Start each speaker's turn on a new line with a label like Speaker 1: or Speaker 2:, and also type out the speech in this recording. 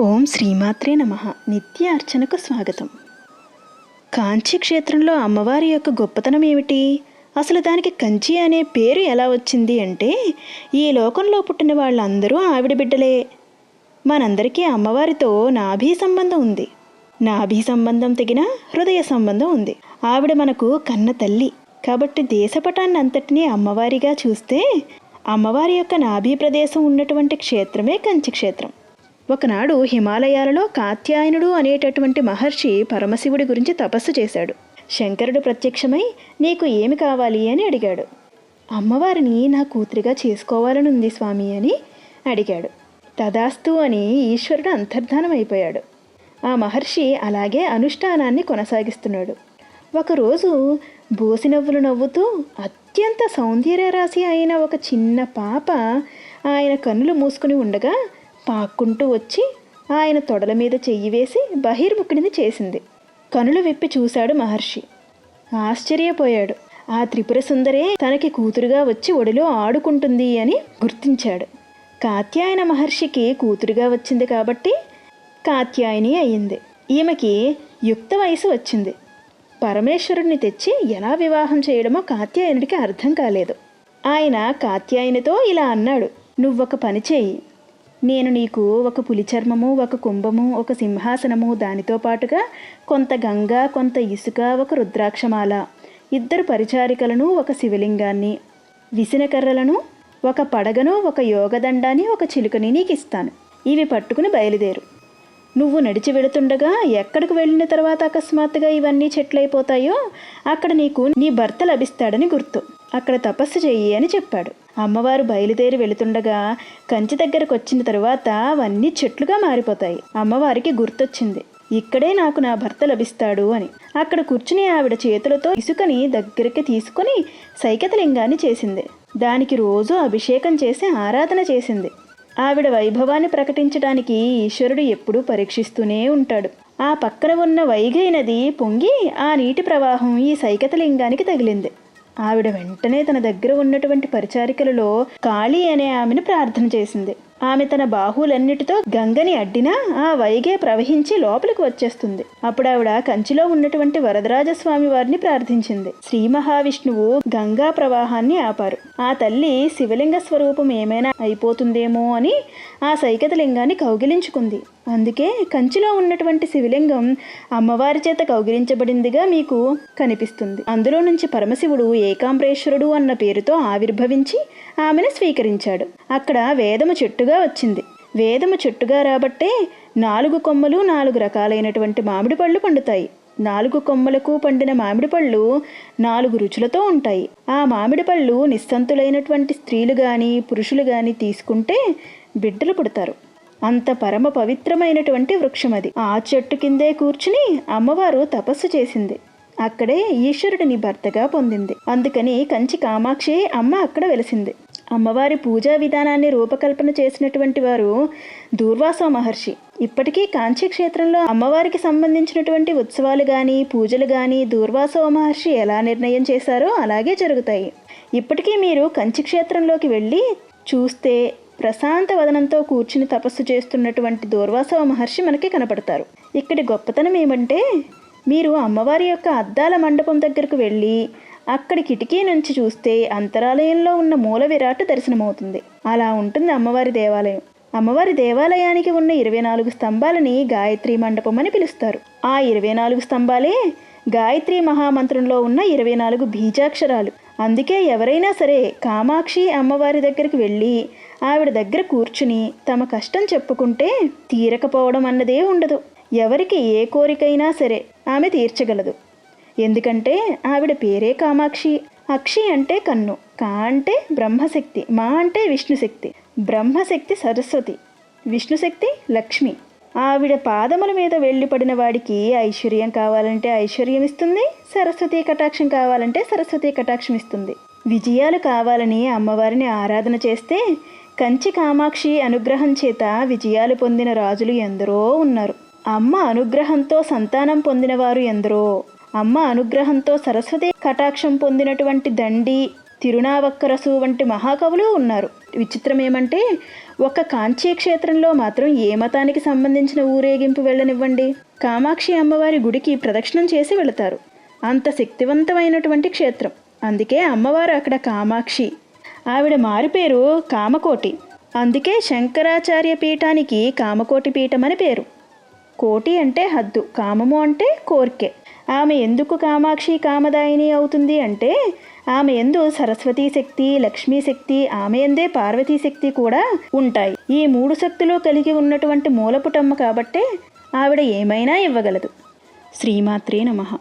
Speaker 1: ఓం శ్రీమాత్రే నమ. నిత్య అర్చనకు స్వాగతం. కాంచీ క్షేత్రంలో అమ్మవారి యొక్క గొప్పతనం ఏమిటి? అసలు దానికి కంచి అనే పేరు ఎలా వచ్చింది అంటే ఈ లోకంలో పుట్టిన వాళ్ళందరూ ఆవిడ బిడ్డలే. మనందరికీ అమ్మవారితో నాభీ సంబంధం ఉంది. నాభీ సంబంధం తెగిన హృదయ సంబంధం ఉంది. ఆవిడ మనకు కన్న తల్లి. కాబట్టి దేశపటాన్ని అంతటినీ అమ్మవారిగా చూస్తే అమ్మవారి యొక్క నాభీ ప్రదేశం ఉన్నటువంటి క్షేత్రమే కంచి క్షేత్రం. ఒకనాడు హిమాలయాలలో కాత్యాయనుడు అనేటటువంటి మహర్షి పరమశివుడి గురించి తపస్సు చేశాడు. శంకరుడు ప్రత్యక్షమై నీకు ఏమి కావాలి? అని అడిగాడు. అమ్మవారిని నా కూతురిగా చేసుకోవాలని ఉంది స్వామి అని అడిగాడు. తదాస్తు అని ఈశ్వరుడు అంతర్ధానం అయిపోయాడు ఆ మహర్షి అలాగే అనుష్ఠానాన్ని కొనసాగిస్తున్నాడు. ఒకరోజు బోసి నవ్వులు నవ్వుతూ అత్యంత సౌందర్యరాశి అయిన ఒక చిన్న పాప ఆయన కన్నులు మూసుకుని ఉండగా పాక్కుంటూ వచ్చి ఆయన తొడల మీద చెయ్యి వేసి బహిర్ముఖుడిని చేసింది. కనులు విప్పి చూశాడు మహర్షి. ఆశ్చర్యపోయాడు. ఆ త్రిపుర సుందరే తనకి కూతురుగా వచ్చి ఒడిలో ఆడుకుంటుంది అని గుర్తించాడు. కాత్యాయన మహర్షికి కూతురుగా వచ్చింది కాబట్టి కాత్యాయని అయింది. ఈమెకి యుక్త వయసు వచ్చింది. పరమేశ్వరుణ్ణి తెచ్చి ఎలా వివాహం చేయడమో కాత్యాయనుడికి అర్థం కాలేదు. ఆయన కాత్యాయనితో ఇలా అన్నాడు. నువ్వొక పని చేయి నేను నీకు ఒక పులిచర్మము ఒక కుంభము ఒక సింహాసనము దానితో పాటుగా కొంత గంగా కొంత ఇసుక ఒక రుద్రాక్షమాల ఇద్దరు పరిచారికలను ఒక శివలింగాన్ని విసినకర్రలను ఒక పడగను ఒక యోగదండాన్ని ఒక చిలుకని నీకు ఇస్తాను ఇవి పట్టుకుని బయలుదేరు. నువ్వు నడిచి వెళుతుండగా ఎక్కడికి వెళ్ళిన తర్వాత అకస్మాత్తుగా ఇవన్నీ చెట్లయిపోతాయో అక్కడ నీకు నీ భర్త లభిస్తాడని గుర్తు. అక్కడ తపస్సు చెయ్యి అని చెప్పాడు. అమ్మవారు బయలుదేరి వెళుతుండగా కంచి దగ్గరకు వచ్చిన తరువాత అవన్నీ చెట్లుగా మారిపోతాయి. అమ్మవారికి గుర్తొచ్చింది. ఇక్కడే నాకు నా భర్త లభిస్తాడు అని. అక్కడ కూర్చుని ఆవిడ చేతులతో ఇసుకని దగ్గరికి తీసుకొని సైకతలింగాన్ని చేసింది. దానికి రోజు అభిషేకం చేసి ఆరాధన చేసింది. ఆవిడ వైభవాన్ని ప్రకటించడానికి ఈశ్వరుడు ఎప్పుడూ పరీక్షిస్తూనే ఉంటాడు. ఆ పక్కన ఉన్న వైగై నది పొంగి ఆ నీటి ప్రవాహం ఈ సైకతలింగానికి తగిలింది. ఆవిడ వెంటనే తన దగ్గర ఉన్నటువంటి పరిచారికలలో కాళీ అనే ఆమెను ప్రార్థన చేసింది. ఆమె తన బాహువులన్నిటితో గంగని అడ్డినా ఆ వైగే ప్రవహించి లోపలికి వచ్చేస్తుంది. అప్పుడు ఆవిడ కంచిలో ఉన్నటువంటి వరదరాజస్వామి వారిని ప్రార్థించింది. శ్రీ మహావిష్ణువు గంగా ప్రవాహాన్ని ఆపారు. ఆ తల్లి శివలింగ స్వరూపం ఏమైనా అయిపోతుందేమో అని ఆ సైకతలింగాన్ని కౌగిలించుకుంది. అందుకే కంచిలో ఉన్నటువంటి శివలింగం అమ్మవారి చేత కౌగిలించబడిందిగా మీకు కనిపిస్తుంది. అందులో నుంచి పరమశివుడు ఏకాంబరేశ్వరుడు అన్న పేరుతో ఆవిర్భవించి ఆమెను స్వీకరించాడు. అక్కడ వేదము చెట్టుగా వచ్చింది. వేదము చెట్టుగా రాబట్టే నాలుగు కొమ్మలు నాలుగు రకాలైనటువంటి మామిడి పళ్ళు పండుతాయి. నాలుగు కొమ్మలకు పండిన మామిడి పళ్ళు నాలుగు రుచులతో ఉంటాయి. ఆ మామిడి పళ్ళు నిస్సంతులైనటువంటి స్త్రీలు కానీ పురుషులు కానీ తీసుకుంటే బిడ్డలు పుడతారు. అంత పరమ పవిత్రమైనటువంటి వృక్షం అది ఆ చెట్టు కిందే కూర్చుని అమ్మవారు తపస్సు చేసింది. అక్కడే ఈశ్వరుడిని భర్తగా పొందింది. అందుకని కంచి కామాక్షి అమ్మ అక్కడ వెలిసింది. అమ్మవారి పూజా విధానాన్ని రూపకల్పన చేసినటువంటి వారు దూర్వాస మహర్షి. ఇప్పటికీ కాంచీ క్షేత్రంలో అమ్మవారికి సంబంధించినటువంటి ఉత్సవాలు కానీ పూజలు కానీ దూర్వాసవ మహర్షి ఎలా నిర్ణయం చేశారో అలాగే జరుగుతాయి. ఇప్పటికీ మీరు కంచి క్షేత్రంలోకి వెళ్ళి చూస్తే ప్రశాంత వదనంతో కూర్చుని తపస్సు చేస్తున్నటువంటి దూర్వాసవ మహర్షి మనకి కనపడతారు. ఇక్కడి గొప్పతనం ఏమంటే మీరు అమ్మవారి యొక్క అద్దాల మండపం దగ్గరకు వెళ్ళి అక్కడి కిటికీ నుంచి చూస్తే అంతరాలయంలో ఉన్న మూల విరాట్ దర్శనమవుతుంది. అలా ఉంటుంది అమ్మవారి దేవాలయం. అమ్మవారి దేవాలయానికి ఉన్న ఇరవై నాలుగు స్తంభాలని గాయత్రి మండపం అని పిలుస్తారు. ఆ ఇరవై నాలుగు స్తంభాలే గాయత్రి మహామంత్రంలో ఉన్న ఇరవై నాలుగు బీజాక్షరాలు. అందుకే ఎవరైనా సరే కామాక్షి అమ్మవారి దగ్గరికి వెళ్ళి ఆవిడ దగ్గర కూర్చుని తమ కష్టం చెప్పుకుంటే తీరకపోవడం అన్నదే ఉండదు. ఎవరికి ఏ కోరికైనా సరే ఆమె తీర్చగలదు. ఎందుకంటే ఆవిడ పేరే కామాక్షి. అక్షి అంటే కన్ను. కా అంటే బ్రహ్మశక్తి. మా అంటే విష్ణుశక్తి. బ్రహ్మశక్తి సరస్వతి. విష్ణుశక్తి లక్ష్మి. ఆవిడ పాదముల మీద వెళ్ళిపడిన వాడికి ఐశ్వర్యం కావాలంటే ఐశ్వర్యం ఇస్తుంది. సరస్వతి కటాక్షం కావాలంటే సరస్వతి కటాక్షం ఇస్తుంది. విజయాలు కావాలని అమ్మవారిని ఆరాధన చేస్తే కంచి కామాక్షి అనుగ్రహం చేత విజయాలు పొందిన రాజులు ఎందరో ఉన్నారు. అమ్మ అనుగ్రహంతో సంతానం పొందినవారు ఎందరో. అమ్మ అనుగ్రహంతో సరస్వతి కటాక్షం పొందినటువంటి దండి తిరునావక్కరసు వంటి మహాకవులు ఉన్నారు. విచిత్రం ఏమంటే ఒక కాంచీ క్షేత్రంలో మాత్రం ఏ మతానికి సంబంధించిన ఊరేగింపు వెళ్ళనివ్వండి. కామాక్షి అమ్మవారి గుడికి ప్రదక్షిణం చేసి వెళతారు. అంత శక్తివంతమైనటువంటి క్షేత్రం. అందుకే అమ్మవారు అక్కడ కామాక్షి ఆవిడ మారుపేరు కామకోటి. అందుకే శంకరాచార్య పీఠానికి కామకోటి పీఠం అని పేరు. కోటి అంటే హద్దు కామము అంటే కోర్కె. ఆమె ఎందుకు కామాక్షి కామదాయిని అవుతుంది అంటే ఆమె ఎందు సరస్వతీ శక్తి లక్ష్మీ శక్తి ఆమె ఎందే పార్వతీ శక్తి కూడా ఉంటాయి. ఈ మూడు శక్తులు కలిగి ఉన్నటువంటి మూలపుటమ్మ కాబట్టే ఆవిడ ఏమైనా ఇవ్వగలదు. శ్రీమాత్రే నమః.